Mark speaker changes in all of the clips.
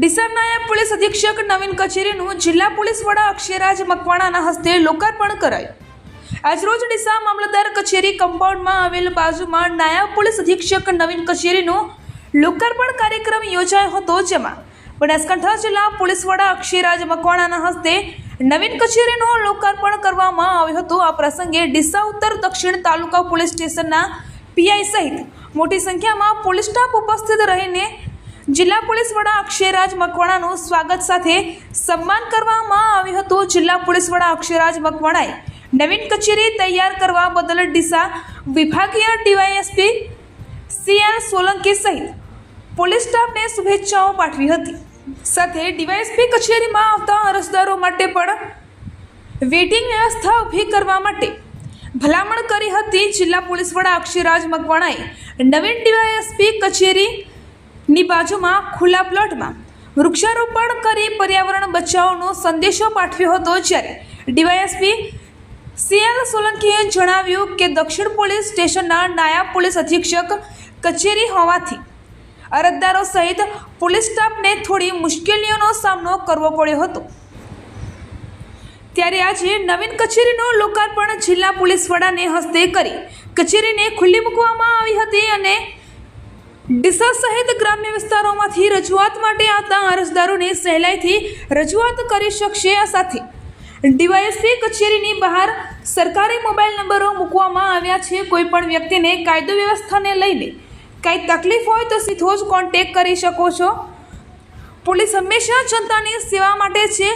Speaker 1: ડીસા નાયબ પોલીસ અધિક્ષક નવીન કચેરીનું જિલ્લા પોલીસ વડા અક્ષયરાજ મકવાણાના હસ્તે લોકાર્પણ કરાયું. આજરોજ ડીસા મામલતદાર કચેરી કમ્પાઉન્ડમાં આવેલ બાજુમાં નાયબ પોલીસ અધિક્ષક નવીન કચેરીનું લોકાર્પણ કાર્યક્રમ યોજાયો હતો જેમાં બનાસકાંઠા જિલ્લા પોલીસ વડા અક્ષયરાજ મકવાણાના હસ્તે નવીન કચેરીનું લોકાર્પણ કરવામાં આવ્યું હતું. આ પ્રસંગે ડીસા ઉત્તર દક્ષિણ તાલુકા પોલીસ સ્ટેશનના પીઆઈ સહિત મોટી સંખ્યામાં પોલીસ સ્ટાફ ઉપસ્થિત રહીને જિલ્લા પોલીસ વડા અક્ષયરાજ મકવાણાનું સ્વાગત સાથે સન્માન કરવામાં આવ્યું હતું. જિલ્લા પોલીસ વડા અક્ષયરાજ મકવાણાએ નવીન કચેરી તૈયાર કરવા બદલ ડીસા વિભાગીય ડીવાયએસપી સીઆર સોલંકી સહિત પોલીસ સ્ટાફને શુભેચ્છાઓ પાઠવી હતી. સાથે ડીવાયએસપી કચેરીમાં આવતા અરજદારો માટે પણ વેટિંગ વ્યવસ્થા ઊભી કરવા માટે ભલામણ કરી હતી. જિલ્લા પોલીસ વડા અક્ષયરાજ મકવાણાએ નવીન ડીવાયએસપી કચેરીની બાજુમાં ખુલ્લા પ્લોટમાં વૃક્ષારોપણ કરી પર્યાવરણ બચાવનો સંદેશો પાઠવ્યો હતો જ્યારે ડીવાયએસપી સીએલ સોલંકીએ જણાવ્યું કે દક્ષિણ પોલીસ સ્ટેશનના નાયબ પોલીસ અધિક્ષક કચેરી હોવાથી અરજદારો સહિત પોલીસ સ્ટાફને થોડી મુશ્કેલીઓનો સામનો કરવો પડ્યો હતો. ત્યારે આજે નવીન કચેરીનું લોકાર્પણ જિલ્લા પોલીસ વડાને હસ્તે કરી કચેરીને ખુલ્લી મૂકવામાં આવી હતી અને ડીસા સહિત ગ્રામ્ય વિસ્તારોમાંથી રજૂઆત માટે આવતા અરજદારોને સહેલાઈથી રજૂઆત કરી શકશે આ સાથે. ડીવાયએસપી કચેરીની બહાર સરકારી મોબાઈલ નંબરો મૂકવામાં આવ્યા છે. કોઈ પણ વ્યક્તિને કાયદો વ્યવસ્થાને લઈને કાંઈ તકલીફ હોય તો સીધો જ કોન્ટેક કરી શકો છો. પોલીસ હંમેશા જનતાની સેવા માટે છે.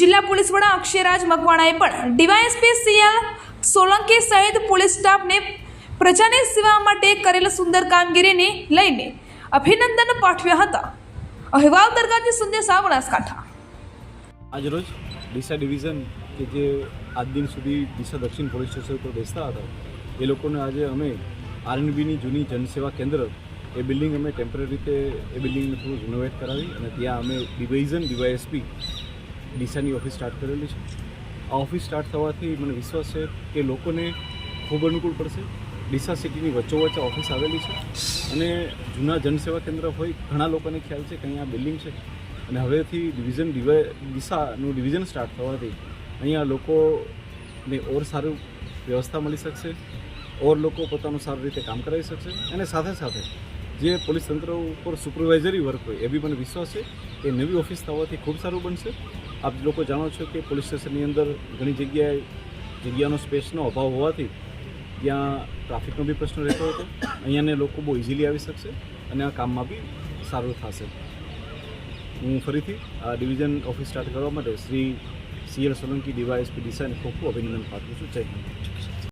Speaker 1: જિલ્લા પોલીસ વડા અક્ષયરાજ મકવાણાએ પણ ડીવાયએસપી સીએલ સોલંકી સહિત પોલીસ સ્ટાફને પ્રજાની સેવા માટે કરેલ સુંદર કામગીરીને લઈને અભિનંદન પાઠવ્યા હતા. અહેવાલ દરગાહથી સંદેશા બનાસકાંઠા.
Speaker 2: આજરોજ ડીસા ડિવિઝન કે જે આજ દિન સુધી ડીસા દક્ષિણ પોલીસ સ્ટેશન ઉપર બેસતા હતા, એ લોકોને આજે અમે આરએનબીની જૂની જનસેવા કેન્દ્ર, એ બિલ્ડિંગ અમે ટેમ્પરરી રીતે એ બિલ્ડિંગને થોડું રિનોવેટ કરાવી અને ત્યાં અમે ડિવિઝન, ડીવાયએસપી ડીસાની ઓફિસ સ્ટાર્ટ કરેલી છે. આ ઓફિસ સ્ટાર્ટ થવાથી મને વિશ્વાસ છે કે લોકોને ખૂબ અનુકૂળ પડશે. ડીસા સિટીની વચ્ચોવચ્ચ ઓફિસ આવેલી છે. અને જૂના જનસેવા કેન્દ્ર હોય, ઘણા લોકોને ખ્યાલ છે કે અહીંયા બિલ્ડિંગ છે. અને હવેથી ડિવિઝન ડિવાઈ ડીસાનું ડિવિઝન સ્ટાર્ટ થવાથી અહીંયા લોકોને ઓર સારું વ્યવસ્થા મળી શકશે, ઓર લોકો પોતાનું સારી રીતે કામ કરાવી શકશે. અને સાથે સાથે જે પોલીસ તંત્ર ઉપર સુપરવાઇઝરી વર્ક હોય, એ બી મને વિશ્વાસ છે કે નવી ઓફિસ થવાથી ખૂબ સારું બનશે. આપ લોકો જાણો છો કે પોલીસ સ્ટેશનની અંદર ઘણી જગ્યાએ જગ્યાનો સ્પેસનો અભાવ હોવાથી ત્યાં ટ્રાફિકનો બી પ્રશ્ન રહેતો હતો. અહીંયાને લોકો બહુ ઇઝીલી આવી શકશે અને આ કામમાં બી સારું થશે. હું ફરીથી આ ડિવિઝન ઓફિસ સ્ટાર્ટ કરવા માટે શ્રી સીએલ સોલંકી ડીવાયએસપી ડીસાને ખૂબ ખૂબ અભિનંદન પાઠવું છું. જય હિન્દ.